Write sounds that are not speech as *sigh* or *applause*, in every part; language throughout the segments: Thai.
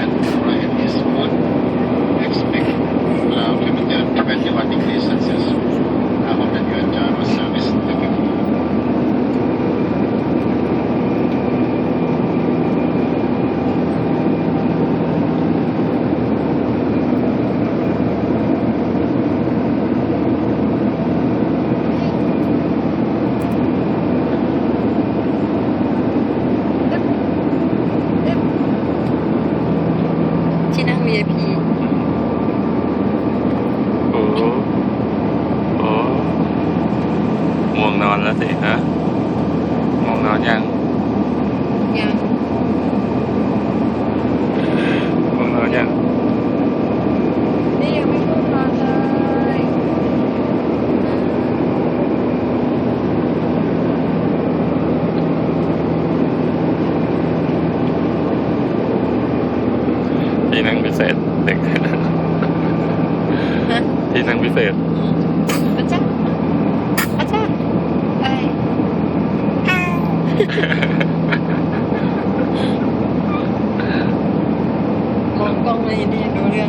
and Ryan is 1. Expect uh, limited 21 degrees นั่ง VIP โอ้โอ้ง่วงนอนแล้วสิฮะ ง่วงนอนยัง นี่ยังไม่พูดมาเลย ที่นั่งพิเศษ เด็กฮะที่นั่งพิเศษอาจารย์อาจารย์ไอ้อ้าวมองกล้องเลยนี่ดูเรื่อง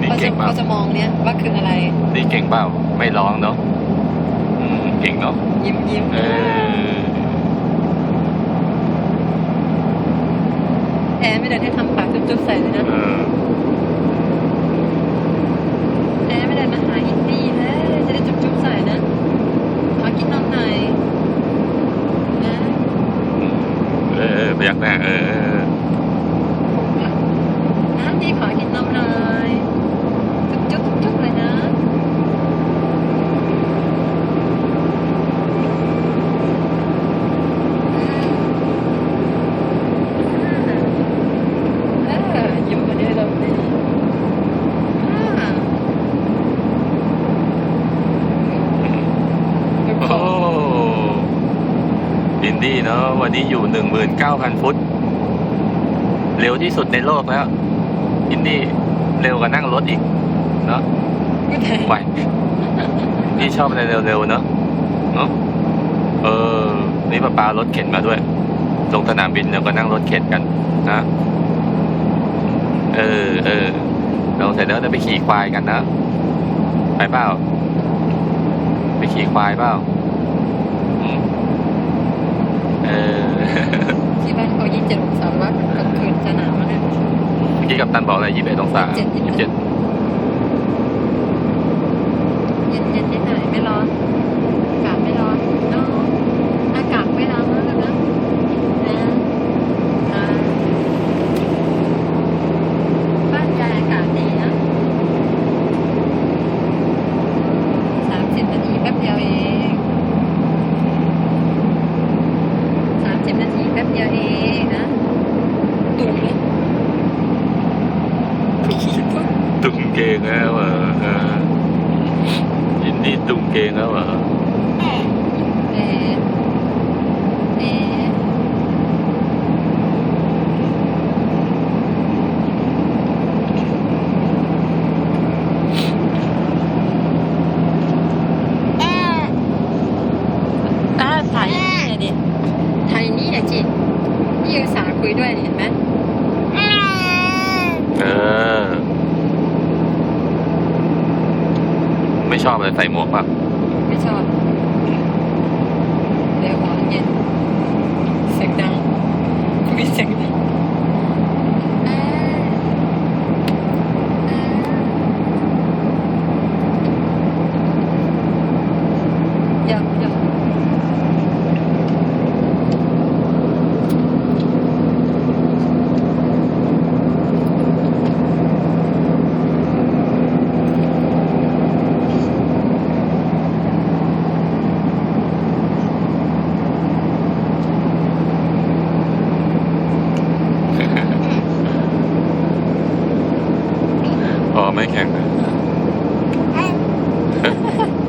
นี่เขาเก่จะงเปล่าเขาจะมองเนี้ยว่าคืออะไร นี่เก่งเปล่า ไม่ร้องเนาะอืมเก่งเนาะยิ้มยิ้มเออ แอร์ไม่เดินให้ทำปากจุ๊บๆใส่เลยนะเออแอร์ไม่เดินมาหาอินดี้เลยจะได้จุ๊บๆใส่นะขอกินนมหน่อยนะเออพยักหน้าเออนะดีขอกินนมหน่อยจุ๊บๆจุ๊บๆเลยนะเออยิ้มมาได้แล้วดีอ่า โอ้อินดี้ เนาะวันนี้อยู่หนึ่งหมื่นเก้าพันฟุต เร็วที่สุดในโลกแล้วอินดี้เร็วกว่านั่งรถอีก เนาะก็ได้ไหวนี่ชอบอะไรเร็วๆเนาะเนาะเออ นี่ป้าปารถเข็นมาด้วยลงสนามบินเดี๋ยวก็นั่งรถเข็นกันนะเออเออเราเสร็จแล้วจะไปขี่ควายกันนะ ไปเปล่า ไปขี่ควายเปล่าอืม เออที่บ้านเขายี่สิบเจ็ดองศาว่ากลางคืนจะหนาวนะเมื่อกี้กับตันบอกอะไรยี่สิบเอ็ดองศายี่ยี่สิสิบบเจ็เจ็ดดเย็นเย็นนิดหน่อยไม่ร้อน อากาศไม่ร้อนเนาะอากาศไม่ร้อนมากนะนะอ่าบ้านยายอากาศดีนะสามสิบนาทีแป๊บเดียวเองสามสิบนาทีแป๊บเดียวเองนะดุเลยผีปุ๊บ ตุ้ง เกงแล้วอเออยินดีตุ้งเกงแล้วเหรอเอ๊ะเอ๊ะอ่าถ่ายนี่เลยดิถ่ายนี่เลยจินี่อุตส่าห์คุยด้วยเห็นไหมเออ ไม่ชอบเลยใส่หมวกป่ะไม่ชอบเดี๋ยวของเย็นเสียงดังมีเสียงดัง filmmaking. *laughs* And *laughs*